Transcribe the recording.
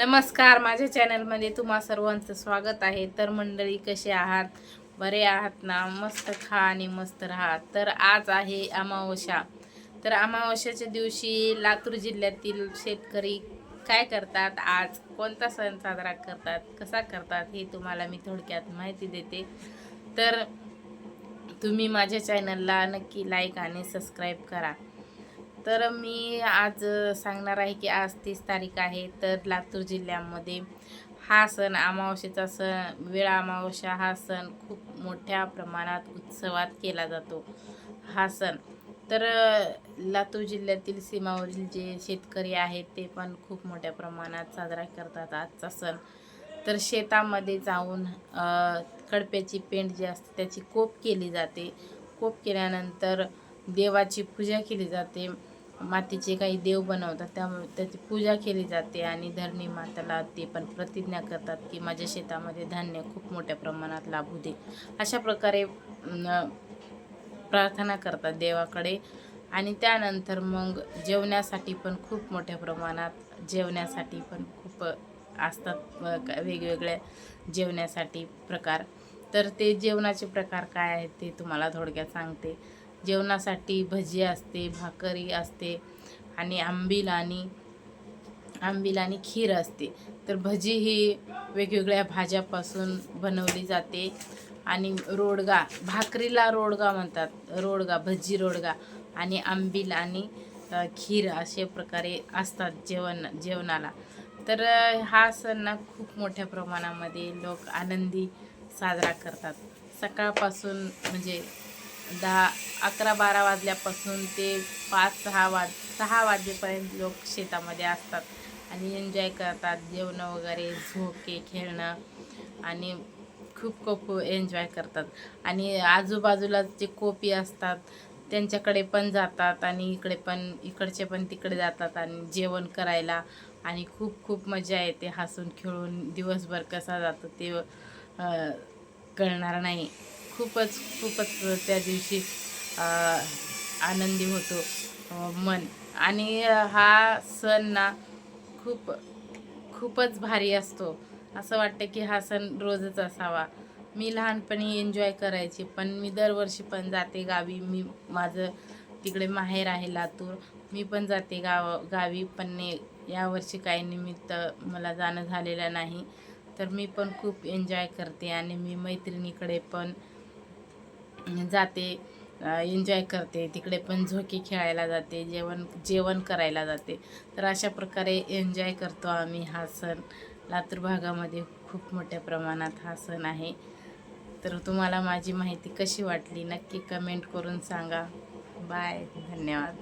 नमस्कार माझ्या चॅनलमध्ये तुम्हा सर्वांचं स्वागत आहे. तर मंडळी कसे आहात? बरे आहात ना? मस्त खा आणि मस्त राहा. तर आज आहे अमावस्या. तर अमावस्याच्या दिवशी लातूर जिल्ह्यातील शेतकरी काय करतात? आज कोणता सण साजरा करतात? कसा करतात? हे तुम्हाला मी थोडक्यात माहिती देते. तर तुम्ही माझ्या चॅनलला नक्की लाईक आणि सबस्क्राईब करा. तर मी आज सांगणार आहे की आज तीस तारीख आहे तर लातूर जिल्ह्यामध्ये हा सण अमावस्येचा सण वेळा अमावस्या हा सण खूप मोठ्या प्रमाणात उत्सवात केला जातो. हा सण. तर लातूर जिल्ह्यातील सीमावरील जे शेतकरी आहेत ते पण खूप मोठ्या प्रमाणात साजरा करतात आजचा सण. तर शेतामध्ये जाऊन कडप्याची पेंड जी असते त्याची कोप केली जाते. कोप केल्यानंतर देवाची पूजा केली जाते. मातीचे काही देव बनवतात त्यामुळे त्याची पूजा केली जाते आणि धरणी माताला ते पण प्रतिज्ञा करतात की माझ्या शेतामध्ये धान्य खूप मोठ्या प्रमाणात लाभू दे. अशा प्रकारे प्रार्थना करतात देवाकडे. आणि त्यानंतर मग जेवण्यासाठी पण खूप मोठ्या प्रमाणात जेवण्यासाठी पण खूप असतात वेगवेगळ्या जेवण्यासाठी प्रकार. तर ते जेवणाचे प्रकार काय आहेत ते तुम्हाला थोडक्यात सांगते. जेवणासाठी भजी असते भाकरी असते आणि आंबील आणि आंबील आणि खीर असते. तर भजी ही वेगवेगळ्या भाज्यापासून बनवली जाते आणि रोडगा भाकरीला रोडगा म्हणतात. रोडगा भजी रोडगा आणि आंबील आणि खीर असे प्रकारे असतात जेवण जेवणाला. तर हा सण ना खूप मोठ्या प्रमाणामध्ये लोक आनंदी साजरा करतात. सकाळपासून म्हणजे दहा अकरा बारा वाजल्यापासून ते पाच सहा वाज सहा वाजेपर्यंत लोक शेतामध्ये असतात आणि एन्जॉय करतात. जेवणं वगैरे झोके खेळणं आणि खूप खूप एन्जॉय करतात. आणि आजूबाजूला जे कोपी असतात त्यांच्याकडे पण जातात आणि इकडे पण इकडचे पण तिकडे जातात आणि जेवण करायला आणि खूप खूप मजा येते हसून खेळून. दिवसभर कसा जातो ते कळणार नाही. खूपच खूपच त्या दिवशी आनंदी होतो मन. आणि हा सण ना खूप खूपच भारी असतो. असं वाटतं की हा सण रोजच असावा. मी लहानपणी एन्जॉय करायची पण मी दरवर्षी पण जाते गावी. मी माझं तिकडे माहेर आहे लातूर. मी पण जाते गाव गावी पण ने- यावर्षी काही निमित्त मला जाणं झालेलं नाही. तर मी पण खूप एन्जॉय करते आणि मी मैत्रिणीकडे पण जाते एन्जॉय करते. तिकडे पण झोके खेळायला जाते जेवण जेवण करायला जाते. तर अशा प्रकारे एन्जॉय करतो आम्ही हा सण. लातूर भागामध्ये खूप मोठ्या प्रमाणात हा सण आहे. तर तुम्हाला माझी माहिती कशी वाटली नक्की कमेंट करून सांगा. बाय धन्यवाद.